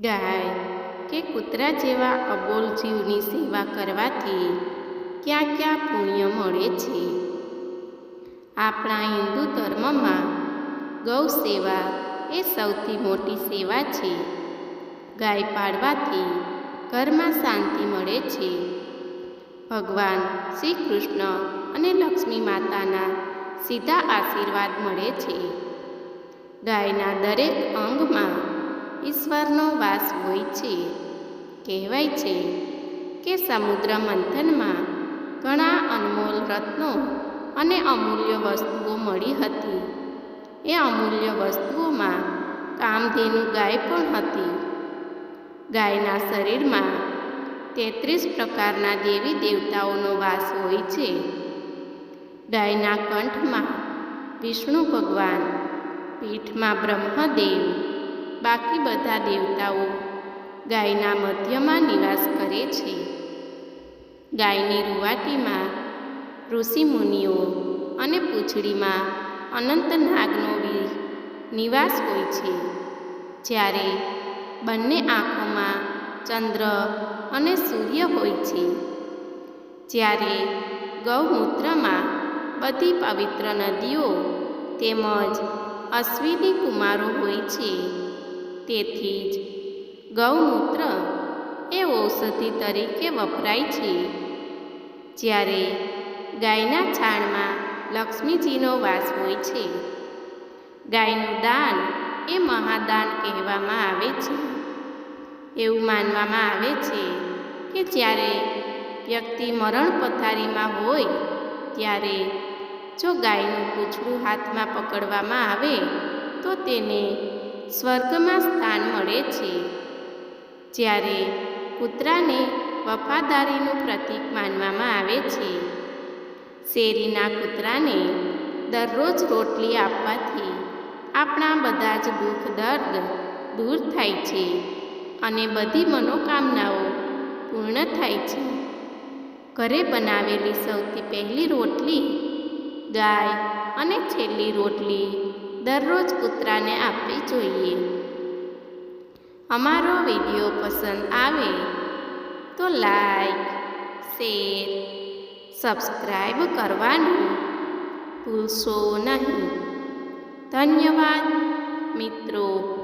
ગાય કે કૂતરા જેવા અબોલ જીવની સેવા કરવાથી ક્યાં ક્યાં પુણ્ય મળે છે? આપણા હિન્દુ ધર્મમાં ગૌ સેવા એ સૌથી મોટી સેવા છે. ગાય પાળવાથી ઘરમાં શાંતિ મળે છે. ભગવાન શ્રી કૃષ્ણ અને લક્ષ્મી માતાના સીધા આશીર્વાદ મળે છે. ગાયના દરેક અંગમાં ઈશ્વરનો વાસ હોય છે. કહેવાય છે કે સમુદ્ર મંથનમાં ઘણા અનમોલ રત્નો અને અમૂલ્ય વસ્તુઓ મળી હતી. એ અમૂલ્ય વસ્તુઓમાં કામધેનુ ગાય પણ હતી. ગાયના શરીરમાં તેત્રીસ પ્રકારના દેવી દેવતાઓનો વાસ હોય છે. ગાયના કંઠમાં વિષ્ણુ ભગવાન, પીઠમાં બ્રહ્મદેવ બાકી બધા દેવતાઓ ગાયના મધ્યમાં નિવાસ કરે છે. ગાયની રૂવાટીમાં ઋષિમુનિઓ અને પૂંછડીમાં અનંત નાગનો નિવાસ હોય છે. જ્યારે બંને આંખોમાં ચંદ્ર અને સૂર્ય હોય છે. જ્યારે ગૌમૂત્રમાં બધી પવિત્ર નદીઓ તેમજ અશ્વિની કુમારો હોય છે. તેથી જ ગૌમૂત્ર એ ઔષધિ તરીકે વપરાય છે. જ્યારે ગાયના છાણમાં લક્ષ્મીજીનો વાસ હોય છે, ગાયનું દાન એ મહાદાન કહેવામાં આવે છે. એવું માનવામાં આવે છે કે જ્યારે વ્યક્તિ મરણ પથારીમાં હોય, ત્યારે જો ગાયનું પૂછડું હાથમાં પકડવામાં આવે, તો તેને સ્વર્ગમાં સ્થાન મળે છે. જ્યારે કૂતરાને વફાદારીનું પ્રતીક માનવામાં આવે છે. શેરીના કૂતરાને દરરોજ રોટલી આપવાથી આપણા બધા જ દુઃખ, દર્દ દૂર થાય છે અને બધી મનોકામનાઓ પૂર્ણ થાય છે. ઘરે બનાવેલી સૌથી પહેલી રોટલી ગાય અને છેલ્લી રોટલી દરરોજ કૂતરાને આપવી જોઈએ. અમારો વીડિયો પસંદ આવે તો લાઈક, શેર, સબસ્ક્રાઈબ કરવાનું ભૂલશો નહીં. ધન્યવાદ મિત્રો.